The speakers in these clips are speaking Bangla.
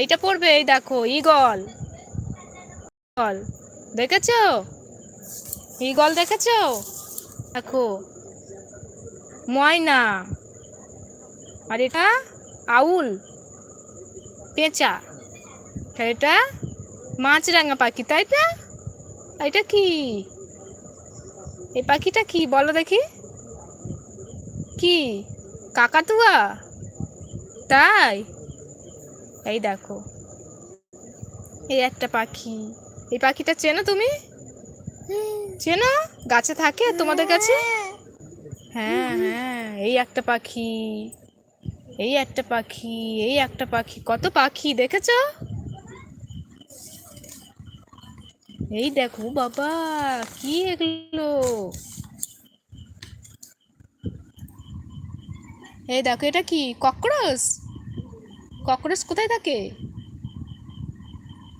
এইটা পড়বে, এই দেখো ইগল ইগল দেখেছ? ইগল দেখেছ? দেখো, ময়না। আর এটা আউল, পেঁচা। এটা মাছরাঙা পাখি, তাই না? এটা কি? এই পাখিটা কি, বলো দেখি। কি? কাকাতুয়া? তাই? এই দেখো। এই একটা পাখি। এই পাখিটা চেনো তুমি? চেনো? গাছে থাকে তোমাদের কাছে? হ্যাঁ হ্যাঁ এই একটা পাখি। এই একটা পাখি, এই একটা পাখি। কত পাখি দেখেছ? এই দেখো বাবা, কি এগুলো? এই দেখো, এটা কি? ককরোচ? ককরোচ কোথায় থাকে?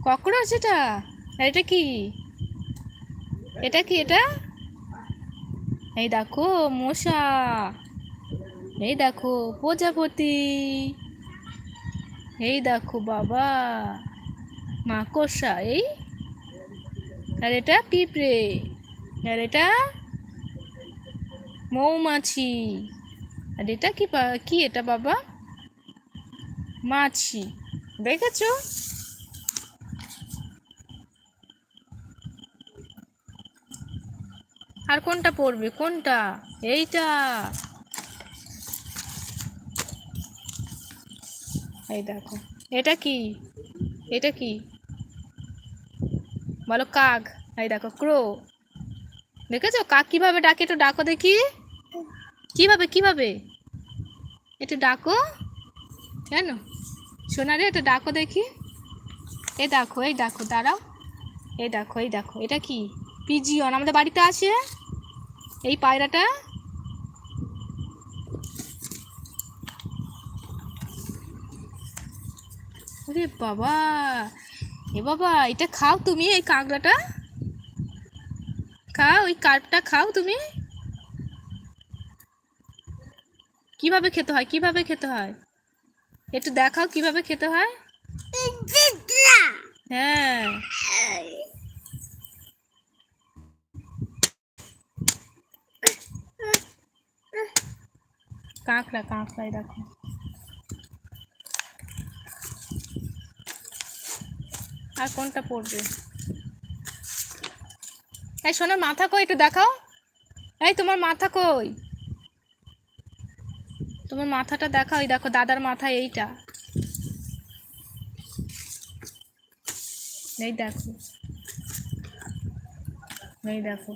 ককরোচ এটা এটা কি? এটা কি এটা? এই দেখো, মশা। এই দেখো, প্রজাপতি। এই দেখো, বাবা। মাকড়সা, এই। আর এটা পিঁপড়ে। আর এটা মৌমাছি। আর এটা কি কি এটা বাবা? মাছি, দেখেছ? আর কোনটা পড়বে কোনটা? এইটা। এই দেখো। এটা কি? এটা কি? বলো কাক। এই দেখো, ক্রো। দেখেছ? কাক কীভাবে ডাকে একটু ডাকো দেখি। কীভাবে কীভাবে? একটু ডাকো। কেন শোনা এটা ডাকো দেখি। এ দেখো এই দেখো দাঁড়াও। এই দেখো এই দেখো এটা কি? পিজিয়ন, আমাদের বাড়িতে আছে? এই পায়রাটা? ওরে বাবা, এ বাবা, এটা খাও তুমি এই কাঁকড়াটা? খাও, ওই কার্পটা খাও তুমি। কীভাবে খেতে হয়, কীভাবে খেতে হয়? একটু দেখাও কীভাবে খেতে হয়। হ্যাঁ। কাঁকড়া কাঁকড়াই দেখো। আর কোনটা পড়বে এই সোনার মাথা কই একটু দেখাও। এই তোমার মাথা কই? তোমার মাথাটা দেখা ওই দেখো দাদার মাথা এইটা। এই দেখো। এই দেখো।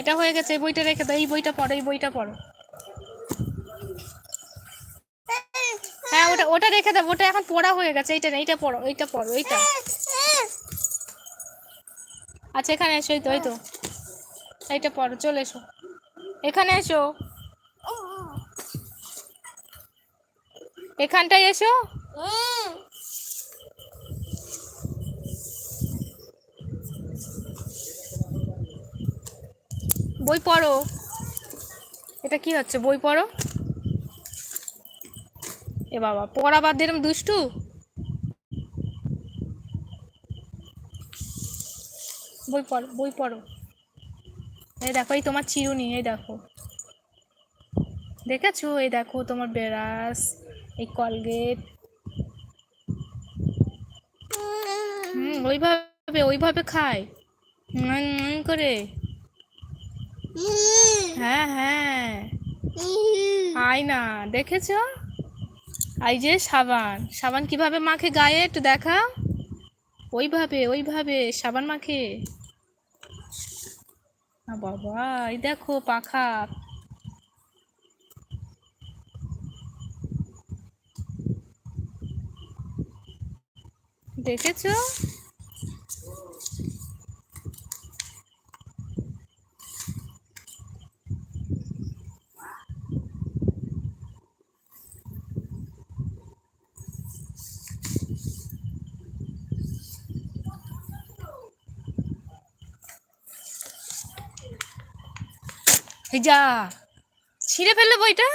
এটা হয়ে গেছে, এই বইটা রেখে দাও, এই বইটা পড়ো, এই বইটা পড়ো। হ্যাঁ ওটা ওটা রেখে দাও, ওটা এখন পড়া হয়ে গেছে, এইটা না, এইটা পড়ো এইটা পড়ো, এইটা। আচ্ছা এখানে এসো, এই তো এই তো। এইটা পড়ো, চলে এসো। এখানে এসো। এখানটায় এসো। বই পড়ো। এটা কি হচ্ছে, বই পড়ো? এ বাবা, পড়া বাদ দিয়ে দুষ্টু? বই পড়ো বই পড়ো। এই দেখো, এই তোমার চিরুনি, এই দেখো। দেখেছ? এই দেখো তোমার বেরাস এই কলগেট। হুম, ওইভাবে ওইভাবে খায়। করে। হ্যাঁ হ্যাঁ। আয় না, দেখেছ? এই যে সাবান সাবান কীভাবে মাখে গায়ে একটু দেখা ওইভাবে ওইভাবে সাবান মাখে। বাবা এই দেখো পাখা। দেখেছ? এই যা ছিঁড়ে ফেললে বইটা?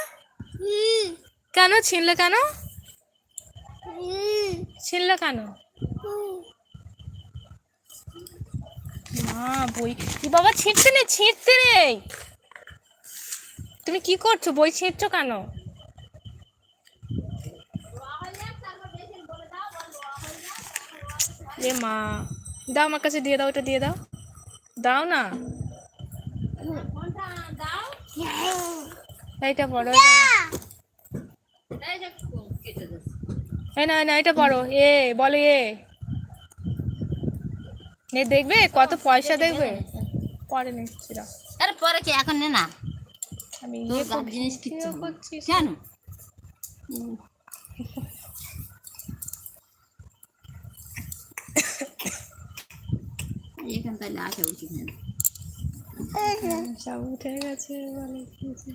কেন ছিঁড়লে কেন? ছিঁড়লে কেন? মা বই বাবা ছিঁড়তে নেই ছিঁড়তে নেই তুমি কি করছ? বই ছিঁড়ছো কেন? এ মা দাও আমার কাছে দিয়ে দাও ওটা দিয়ে দাও। দাও না। এইটা বড় এই না না এটা বড়। এ বলো এ। নে দেখবে কত পয়সা দেখবে? পরে নিচ্ছি আরে পরে কি এখন নে না। আমি ইয়ে জিনিস কিচ্ছু ইয়ে করছি। কেন? এখান তাহলে আসা উচিত না। সব উঠে গেছে বলে যে।